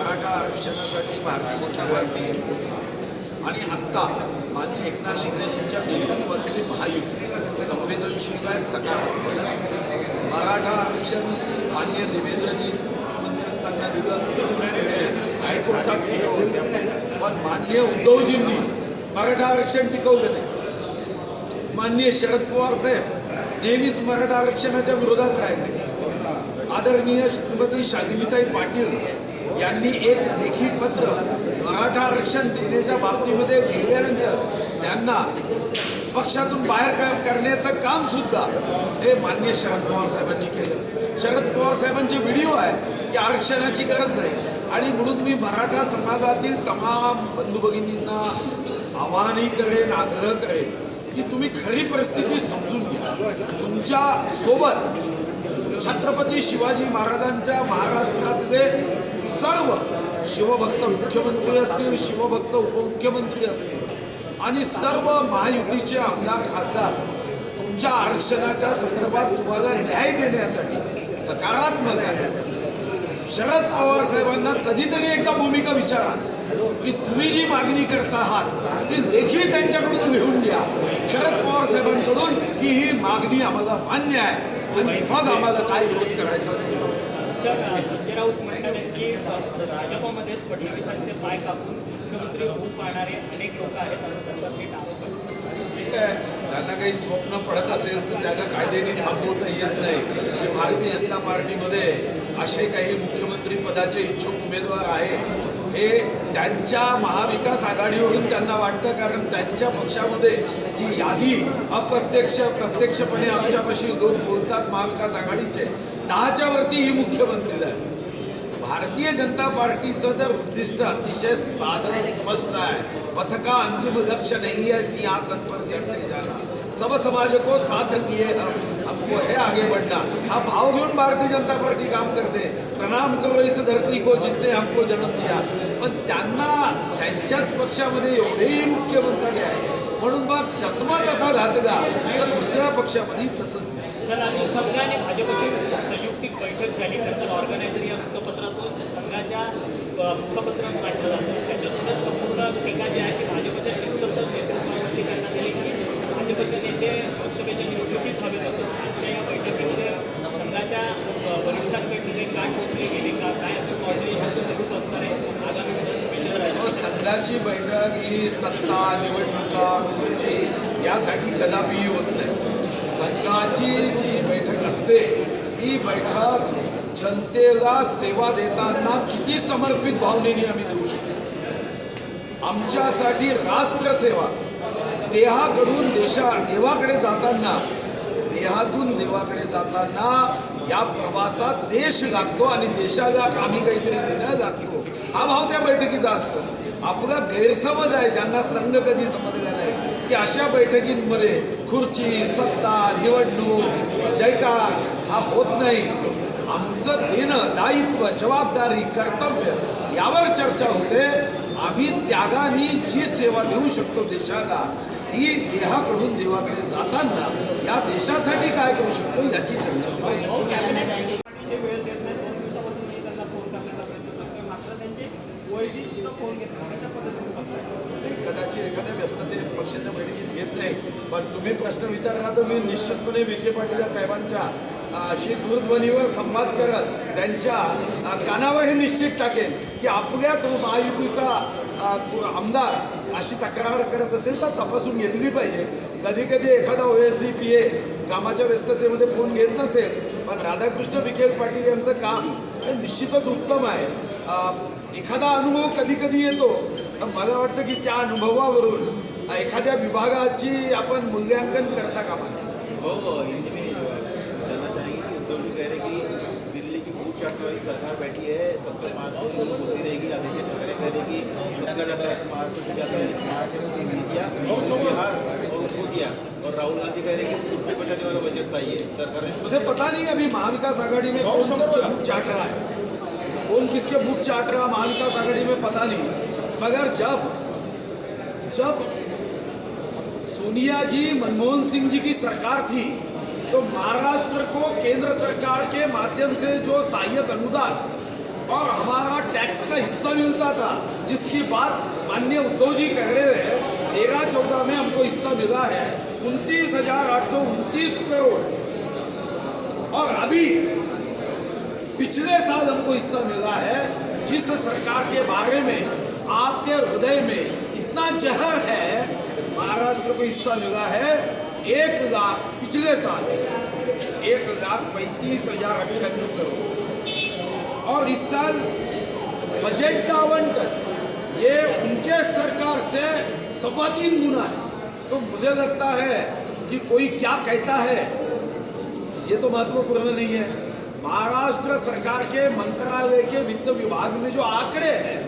मराठा आरक्षणासाठी मोर्चावरती आणि आत्ता मान्य एकनाथ शिंदेजींच्या नेतृत्वातली महायुती संवेदनशील आहे सकारात्मक मराठा आरक्षण मान्य देवेंद्रजी मुख्यमंत्री असताना दिलं. हायकोर्टात गेलं पण मान्य उद्धवजींनी मराठा आरक्षण टिकवलं नाही माननीय शरद पवार साहेब नेहमीच मराठा आरक्षणाच्या विरोधात राहिले. आदरणीय श्रीमती शांतिताई पाटील यांनी एक लेखी पत्र मराठा आरक्षण देण्याच्या बाबतीमध्ये लिहिल्यानंतर त्यांना पक्षातून बाहेर करण्याचं काम सुद्धा हे मान्य शरद पवार साहेबांनी केलं. शरद पवार साहेबांचे व्हिडिओ आहे की आरक्षणाची गरज नाही. आणि म्हणून मी मराठा समाजातील तमाम बंधू भगिनींना आवाहनही करेन आग्रह करेन की तुम्ही खरी परिस्थिती समजून घ्या. तुमच्यासोबत छत्रपती शिवाजी महाराजांच्या महाराष्ट्रातले सर्व शिवभक्त मुख्यमंत्री असतील शिवभक्त उपमुख्यमंत्री असतील. आणि सर्व महायुतीचे आमदार खासदार तुमच्या आरक्षणाच्या संदर्भात तुम्हाला न्याय देण्यासाठी सकारात्मक आहे. शरद पवार साहेबांना कधीतरी एकदा भूमिका विचारा. की तुम्ही जी मागणी करत आहात ती लेखी त्यांच्याकडून लिहून द्या शरद पवार साहेबांकडून की ही मागणी आम्हाला मान्य आहे. आणि मग आम्हाला काय विरोध करायचा? सर संजय राऊत म्हणतात की भाजपामध्येच फडणवीसांचे पाय कापून मुख्यमंत्री होऊ पाहणारे अनेक लोक आहेत असं त्यांचा थेट आरोप आहे. त्यांना काही स्वप्न पडत असेल तर त्याला कायद्याने थांबवता येत नाही. भारतीय जनता पार्टीमध्ये असे काही मुख्यमंत्री पदाचे इच्छुक उमेदवार आहे. हे त्यांच्या महाविकास आघाडीवरून त्यांना वाटतं कारण त्यांच्या पक्षामध्ये जी यादी अप्रत्यक्ष प्रत्यक्षपणे आमच्यापाशी लोक बोलतात महाविकास आघाडीचे दहाच्या वरती ही मुख्यमंत्री आहे भारतीय जनता पार्टीचं तर उद्दिष्ट अतिशय साधन स्पष्ट आहे. पथका अंतिम लक्ष्य नहीं है सिंहासन पर चढ़ने जाना सब समाज को साथ किए हम हमको है आगे बढ़ना हा भाव घेऊन भारतीय जनता पार्टी काम करते. प्रणाम करो इस धरती को जिसने हमको जन्म दिया. पण त्यांना त्यांच्याच पक्षामध्ये एवढेही मुख्यमंत्री आहे म्हणून मग चष्मा कसा घातला तर दुसऱ्या पक्षामध्ये तसंच दिसतं. आज संघाने भाजपची संयुक्तिक बैठक झाली त्यानंतर ऑर्गनायझर या वृत्तपत्रातून संघाच्या अ, मुखपत्र काढलं जातं. त्याच्यानंतर संपूर्ण टीका जी आहे ती भाजपच्या शिक्षक नेतृत्वावरती करण्यात आली की भाजपचे नेते लोकसभेच्या निवडणुकीत हवे होते. आजच्या या बैठकीमध्ये संघाच्या अ, वरिष्ठांपैकी काय पोचले गेले का काय कॉर्डिनेशनचं स्वरूप असणार आहे आगामी विधानसभेच्या संघाची बैठक ही सत्ता निवडणुका खुर्ची यासाठी कदापिही होत नाही. संघाची जी बैठक असते ही बैठक जनतेला सेवा देताना किती समर्पित भावनेने आम्ही देऊ शकतो? आमच्यासाठी राष्ट्रसेवा देहाकडून देशा देवाकडे जाताना देहातून देवाकडे जाताना या प्रवासात देश लागतो आणि देशाला आम्ही काहीतरी देणं लागतो. हा भाव त्या बैठकीचा असतो. आपला गैरसमज आहे ज्यांना संघ कधी समजला नाही. की अशा बैठकींमध्ये खुर्ची सत्ता निवडणूक जयकार हा होत नाही. आमचं देणं दायित्व जबाबदारी कर्तव्य यावर चर्चा होते. आम्ही त्यागाने जी सेवा देऊ शकतो देशाला ती देहाकडून देवाकडे जाताना या देशासाठी काय करू शकतो याची चर्चा होते. ते वेळ देत नाही दोन दिवसापासून मी त्यांना फोन करण्याचा प्रयत्न करतोय मात्र त्यांचे वैदी सुद्धा फोन घेत नाही कशा पद्धतीने बघताय? कदाचित एखाद्या व्यस्ततेत पक्षाच्या बैठकीत घेत नाही. पण तुम्ही प्रश्न विचारला तर मी निश्चितपणे विखे पाटील साहेबांच्या अशी दूरध्वनीवर संवाद करत त्यांच्या कानावर हे निश्चित टाकेन की आपल्याच महायुतीचा आमदार अशी तक्रार करत असेल तर तपासून घेतली पाहिजे. कधी कधी एखादा O S D P A कामाच्या व्यस्ततेमध्ये फोन घेत नसेल पण राधाकृष्ण विखे पाटील यांचं काम हे निश्चितच उत्तम आहे. एखादा अनुभव कधी कधी येतो मला वाटतं की त्या अनुभवावरून एखाद्या विभागाची आपण मूल्यांकन करता कामा नये. हो हो. कि कि की सरकार बैठी है तब तक होती रहेगी. आदित्य ठाकरे कह रहे उसका ज़्यादा महाराष्ट्र से ज़्यादा महाराष्ट्र में नहीं किया बिहार और उसको किया और राहुल गांधी कह रहे कि खुद बचाने वाला बजट चाहिए सरकार ने पता नहीं अभी महाविकास आघाड़ी में कौन किसके बुक चाट रहा है। कौन किसके बुक चाट रहा महाविकास आघाड़ी में पता नहीं। मगर जब जब सोनिया जी मनमोहन सिंह जी की सरकार थी तो महाराष्ट्र को केंद्र सरकार के माध्यम से जो सहायक अनुदान और हमारा टैक्स का हिस्सा मिलता था, जिसकी बात माननीय उद्धव जी कह रहे हैं, तेरह चौदह में हमको हिस्सा मिला है, उनतीस हज़ार आठ सौ उनतीस करोड़। और अभी पिछले साल हमको हिस्सा मिला है, जिस सरकार के बारे में आपके हृदय में इतना जहर है, महाराष्ट्र को हिस्सा मिला है, एक लाख, पिछले साल एक लाख पैंतीस हज़ार अट्ठाईस करोड़। और इस साल बजट का आवंटन, ये उनके सरकार से सवा तीन गुना है। तो मुझे लगता है कि कोई क्या कहता है, ये तो महत्वपूर्ण नहीं है। महाराष्ट्र सरकार के मंत्रालय के वित्त विभाग में जो आंकड़े हैं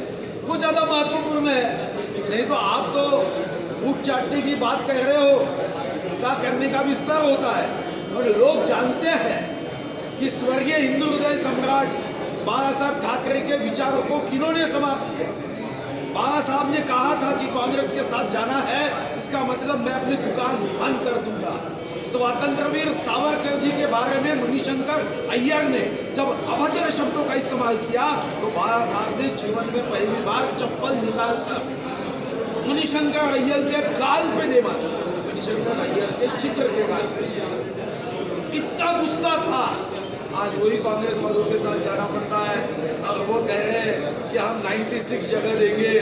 वो ज़्यादा महत्वपूर्ण है। नहीं तो आप तो भूख चाटने की बात कह रहे हो। टीका करने का विस्तार होता है। और लोग जानते हैं कि स्वर्गीय हिंदू हृदय सम्राट बाला साहब ठाकरे के विचारों को किन्होंने समाप्त किया बाला साहब ने कहा था कि कांग्रेस के साथ जाना है, इसका मतलब मैं अपनी दुकान बंद कर दूँगा। स्वतंत्रवीर सावरकर जी के बारे में मणिशंकर अय्यर ने जब अभद्र शब्दों का इस्तेमाल किया तो बाला साहब ने जीवन में पहली बार चप्पल निकाल कर मणिशंकर अय्यर के गाल पे दे मारा। मणिशंकर अय्यर के चित्र के गाल पे। इतना गुस्सा था। आज वही कांग्रेस वालों के साथ जाना पड़ता है। और वो कह रहे हैं कि हम 96 जगह देंगे।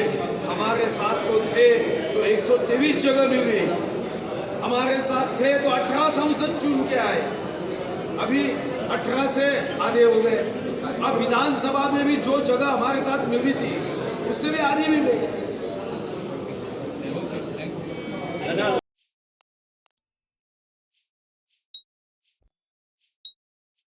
हमारे साथ तो थे तो 123 जगह मिल गई। हमारे साथ थे तो 18 सांसद चुन के आए। अभी 18 से आधे हो गए। अब विधानसभा में भी जो जगह हमारे साथ मिली थी उससे भी आधी मिल हो गई।